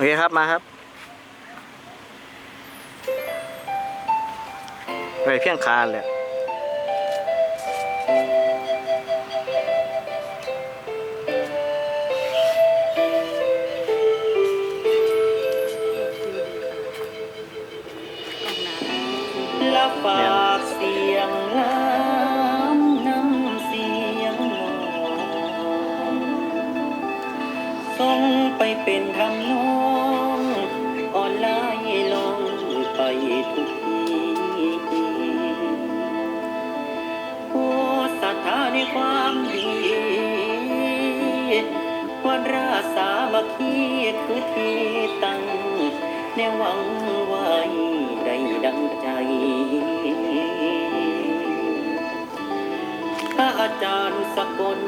อเคครับมาครับไปเพียงคานเลยและฝากเสียงล้ำ ส่งไปเป็นทำนองออนไลน์ลองไปทุกทีโอ้ศรัทธาในความดีวันราสามัคคีคือที่ตั้งแนวหวังไว้ได้ดังใจถ้าอาจารย์สกล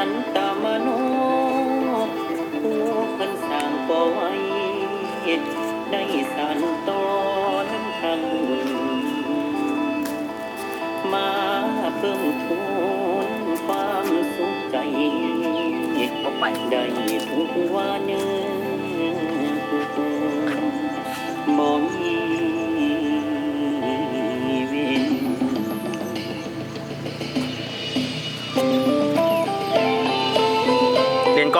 สันตามโนผู้ขันสร้างก่อไว้ได้สานตอนทางมาเพิ่มทุนความสุขใจออกไปได้ทุกวัน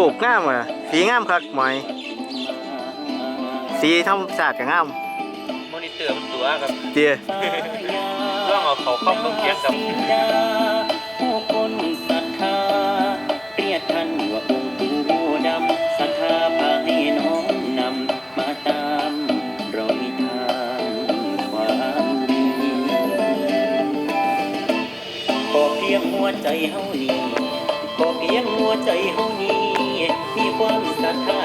กกันรูปงามอะสีงามครับหมอย สีธรรมศาสตร์กับงามมอนิเตอร์มันตัวครับเจียต้องเอาเขาเข้าต้องเทียบกับผู้คนศรัทธาเรียกท่านว่าองค์ปู่ดำศรัทธาพาให้น้อมนำมาตามรอยทางความดีขอเพียงหัวใจเฮานี้ขอเพียงหัวใจเฮานี้ มีความศรัทธา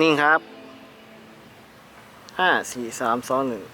นิ่งครับห้าสี่สามสองหนึ่ง